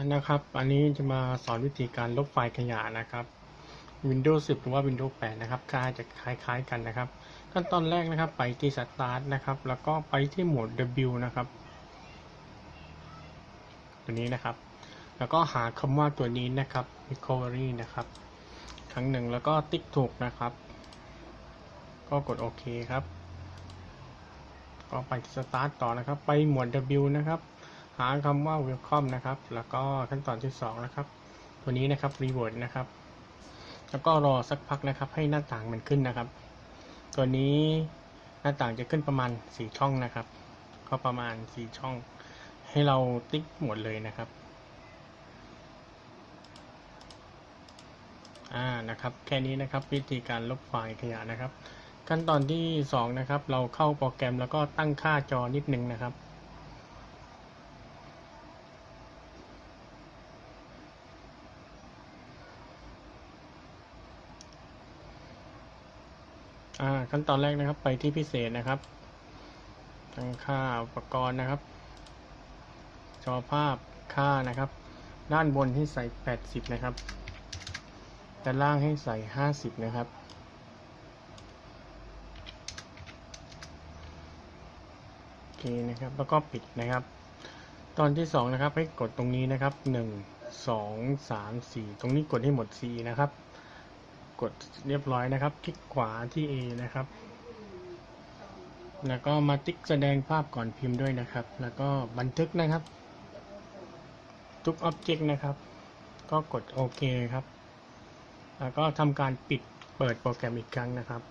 ันนะครับ อันนี้จะมาสอนวิธีการลบไฟล์ขยะนะครับ Windows 10 หรือว่า Windows 8 นะครับก็จะคล้าย ๆ กันนะครับ ขั้นตอนแรกนะครับไปที่ Start นะครับ แล้วก็ไปที่โหมด W นะครับ ตัวนี้นะครับ แล้วก็หาคำว่าตัวนี้นะครับ recovery นะครับ ครั้งหนึ่งแล้วก็ติ๊กถูกนะครับ ก็กดโอเคครับ ก็ไปที่ Start ต่อนะครับ ไปหมวด W นะครับ หาคำว่า welcome นะครับ แล้วก็ขั้นตอนที่2นะครับ ตัวนี้นะครับ reward นะครับ แล้วก็รอสักพักนะครับ ให้หน้าต่างมันขึ้นนะครับ ตัวนี้หน้าต่างจะขึ้นประมาณ 4 ช่องนะครับ ก็ประมาณ 4 ช่อง ให้เราติ๊กหมดเลยนะครับ อ่า นะครับ แค่นี้นะครับ วิธีการลบไฟล์ขยะนะครับ ขั้นตอนที่ 2 นะครับ เราเข้าโปรแกรมแล้วก็ตั้งค่าจอนิดนึงนะครับ อ่าขั้นตอนแรกนะครับไปที่พิเศษนะครับ ตั้งค่าอุปกรณ์นะครับ จอภาพค่านะครับ ด้านบนให้ใส่ 80 นะครับ ด้านล่างให้ใส่ 50 นะครับโอเคนะครับ แล้วก็ปิดนะครับ ตอนที่ 2 นะครับให้กดตรงนี้นะครับ 1 2 3 4 ตรงนี้กดให้หมด C นะครับ กดเรียบร้อยนะครับ คลิกขวาที่ A นะครับ แล้วก็มาติ๊กแสดงภาพก่อนพิมพ์ด้วยนะครับ แล้วก็บันทึกนะครับ ทุกอ็อบเจกต์นะครับ ก็กดโอเคครับ แล้วก็ทำการปิดเปิดโปรแกรมอีกครั้งนะครับ